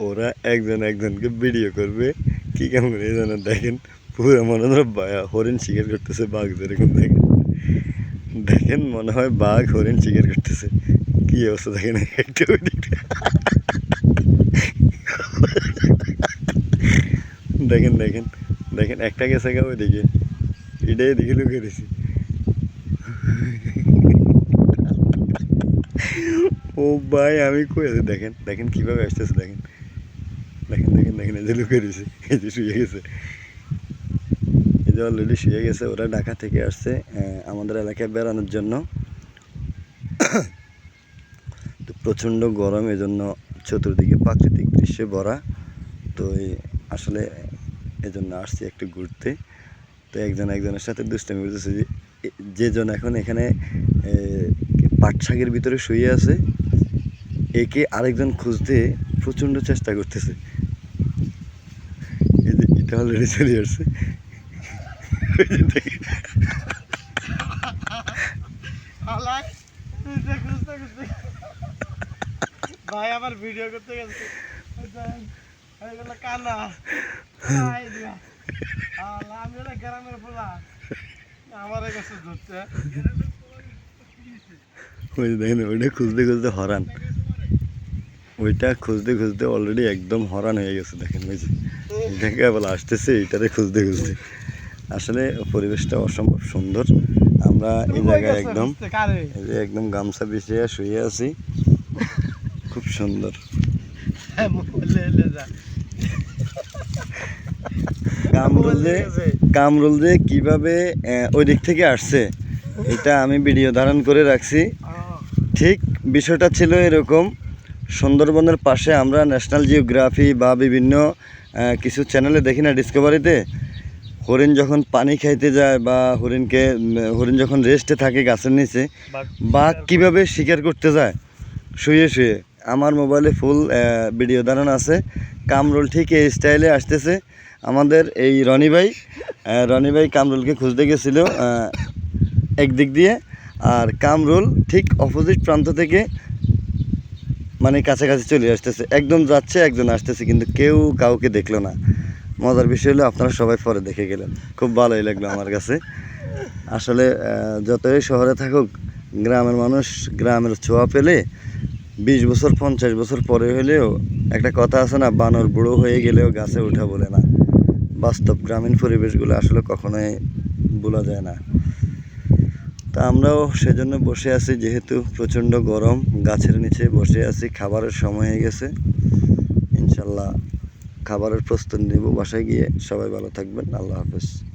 ওরা একজন একজনকে ভিডিও করবে। কি কেমন করে এই জন্য দেখেন, পুরো মনে বা- হরিণ শিকার করতেছে, বাঘ যেরকম দেখেন। দেখেন মনে হয় বাঘ হরিণ শিকার করতেছে। কি অবস্থা দেখেন, একটা। দেখেন দেখেন দেখেন, একটা গেছে গা ওইদিকে। এটাই এদিকে লুকিয়ে দিছি ও ভাই, আমি কই আছি? দেখেন দেখেন কীভাবে আসতেছে, দেখেন। দেখেন এই এই যে শুয়ে গেছে। এই যে অলরেডি শুয়ে গেছে ওরা ঢাকা থেকে আসছে আমাদের এলাকায় বেড়ানোর জন্য। তো প্রচণ্ড গরম এজন্য চতুর্দিকে প্রাকৃতিক দৃশ্যে ভরা। তো এই আসলে এজন্য আসছি একটু ঘুরতে। তো একজন একজনের সাথে দুষ্টামি করতেছে যে যেজন এখন এখানে এ, পাট শাকের ভিতরে শুয়ে আছে একে আরেকজন খুঁজতে প্রচণ্ড চেষ্টা করতেছে। এই অলরেডি চলে আসছে। ভাই আবার ভিডিও করতে গেছে কানা আমি গ্রামের পোলা আমার কাছে ধরতে ওই দেখেন ওইটা খুঁজতে খুঁজতে হরান ওইটা খুঁজতে খুঁজতে অলরেডি একদম হরান হয়ে গেছে দেখেন ওই যে। এটাকে আবার আসতেছে এইটারে খুঁজতে খুঁজতে। আসলে পরিবেশটা অসম্ভব সুন্দর। আমরা এই জায়গায় একদম এই যে একদম গামছা বিছিয়ে শুয়ে আছি। খুব সুন্দর। লে কামরুল যে কামরুল যে কীভাবে ওই দিক থেকে আসছে এটা আমি ভিডিও ধারণ করে রাখছি। ঠিক বিষয়টা ছিল এরকম সুন্দরবনের পাশে আমরা ন্যাশনাল জিওগ্রাফি বা বিভিন্ন কিছু চ্যানেলে দেখি না ডিসকভারিতে হরিণ যখন পানি খাইতে যায় বা হরিণকে হরিণ যখন রেস্টে থাকে গাছের নিচে বাঘ কীভাবে শিকার করতে যায় শুয়ে শুয়ে। আমার মোবাইলে ফুল ভিডিও ধারণ আছে। কামরুল ঠিক এই স্টাইলে আসতেছে। আমাদের এই রনি ভাই রনি ভাই কামরুলকে খুঁজতে গেছিল একদিক দিয়ে। আর কামরুল ঠিক অপোজিট প্রান্ত থেকে মানে কাছাকাছি চলে আসতেছে। একদম যাচ্ছে, একজন আসতেছে, কিন্তু কেউ কাউকে দেখল না। মজার বিষয় হলো, আপনারা সবাই পরে দেখে গেলেন। খুব ভালোই লাগল আমার কাছে। আসলে যতই শহরে থাকুক, গ্রামের মানুষ গ্রামের ছোঁয়া পেলে বিশ বছর, পঞ্চাশ বছর পরে হলেও একটা কথা আছে না, বানর বুড়ো হয়ে গেলেও গাছে ওঠা বলে না। বাস্তব গ্রামীণ পরিবেশগুলো আসলে কখনোই বলা যায় না। তা আমরাও সেজন্য বসে আছি, যেহেতু প্রচণ্ড গরম, গাছের নিচে বসে আছি, খাবারের সময় হয়ে গেছে। ইনশাল্লাহ খাবারের প্রস্তুতি নেব বাসায় গিয়ে। সবাই ভালো থাকবেন, আল্লাহ হাফেজ।